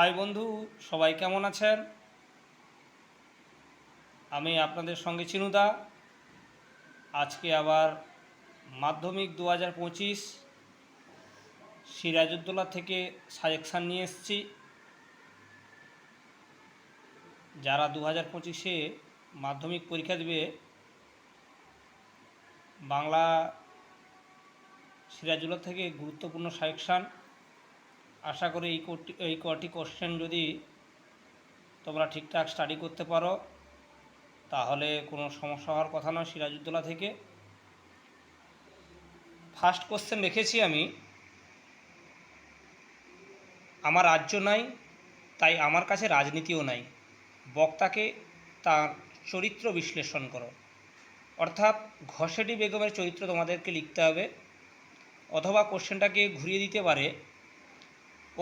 High বন্ধু, সবাই কেমন আছেন? আমি আপনাদের সঙ্গে চিনুদা। আজকে আবার মাধ্যমিক দু হাজার পঁচিশ সিরাজউদ্দৌলা থেকে সাজেকশান নিয়ে এসেছি। যারা দু হাজার পঁচিশে মাধ্যমিক পরীক্ষা দেবে, বাংলা সিরাজুল্লাহ থেকে গুরুত্বপূর্ণ সাজেকশান আশা করি এই কটি এই কটি কোশ্চেন যদি তোমরা ঠিকঠাক স্টাডি করতে পারো, তাহলে কোনো সমস্যা হওয়ার কথা নয় সিরাজউদ্দৌলা থেকে। ফার্স্ট কোশ্চেন রেখেছি আমি, আমার রাজ্য নাই, তাই আমার কাছে রাজনীতিও নাই। বক্তাকে তার চরিত্র বিশ্লেষণ করো। অর্থাৎ ঘসেটি বেগমের চরিত্র তোমাদেরকে লিখতে হবে, অথবা কোশ্চেনটাকে ঘুরিয়ে দিতে পারে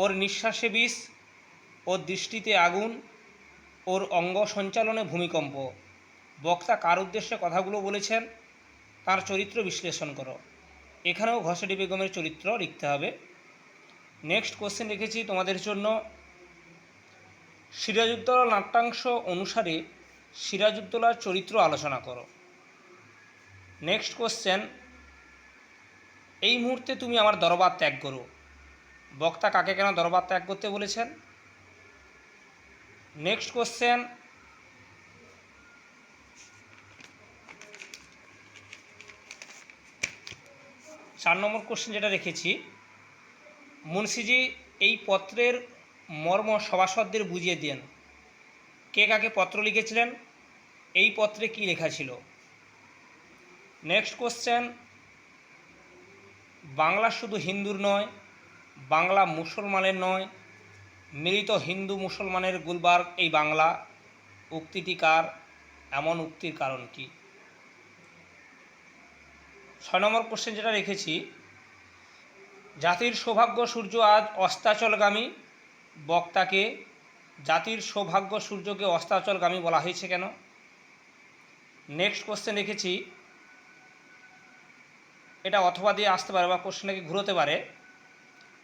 ওর নিঃশ্বাসে বিষ, ওর দৃষ্টিতে আগুন, ওর অঙ্গ সঞ্চালনে ভূমিকম্প। বক্তা কার উদ্দেশ্যে কথাগুলো বলেছেন তার চরিত্র বিশ্লেষণ করো। এখানেও ঘসেটি বেগমের চরিত্র লিখতে হবে। নেক্সট কোশ্চেন রেখেছি তোমাদের জন্য। সিরাজউদ্দৌলা নাট্যাংশ অনুসারে সিরাজউদ্দৌলার চরিত্র আলোচনা করো। নেক্সট কোশ্চেন এই মুহূর্তে তুমি আমার দরবার ত্যাগ করো। বক্তা কাকে কেন দরবার ত্যাগ করতে বলেছেন? নেক্সট কোশ্চেন চার নম্বর কোশ্চেন যেটা রেখেছি মুন্সিজি এই পত্রের মর্ম সভাসদদের বুঝিয়ে দেন কে কাকে পত্র লিখেছিলেন? এই পত্রে কি লেখা ছিল? নেক্সট কোশ্চেন বাংলা শুধু হিন্দুর নয় বাংলা মুসলমানের নয়, মিলিত হিন্দু মুসলমানের গুলবার্গ এই বাংলা উক্তিটি কার, এমন উক্তির কারণ কি? ছয় নম্বর কোশ্চেন যেটা রেখেছি, জাতির সৌভাগ্য সূর্য আজ অস্তাচলগামী, বক্তাকে জাতির সৌভাগ্য সূর্যকে অস্তাচলগামী বলা হয়েছে কেন? নেক্সট কোশ্চেন রেখেছি, এটা অথবা দিয়ে আসতে পারে বা কোশ্চেনটাকে ঘুরোতে পারে।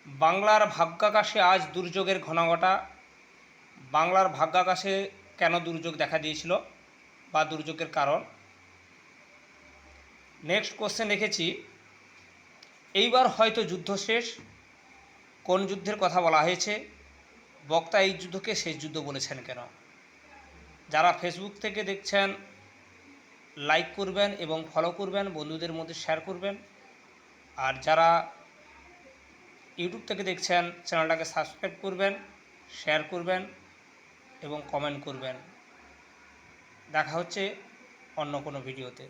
বাংলার ভাগ্যাকাশে আজ দুর্যোগের ঘনাঘটা। বাংলার ভাগ্যাকাশে কেন দুর্যোগ দেখা দিয়েছিল বা দুর্যোগের কারণ? নেক্সট কোশ্চেন রেখেছি। এইবার হয়তো যুদ্ধ শেষ। কোন যুদ্ধের কথা বলা হয়েছে? বক্তা এই যুদ্ধকে শেষ যুদ্ধ বলেছেন কেন? যারা ফেসবুক থেকে দেখছেন লাইক করবেন এবং ফলো করবেন, বন্ধুদের মধ্যে শেয়ার করবেন। আর যারা ইউটিউব থেকে দেখছেন, চ্যানেলটাকে সাবস্ক্রাইব করবেন শেয়ার করবেন এবং কমেন্ট করবেন। দেখা হচ্ছে অন্য কোনো ভিডিওতে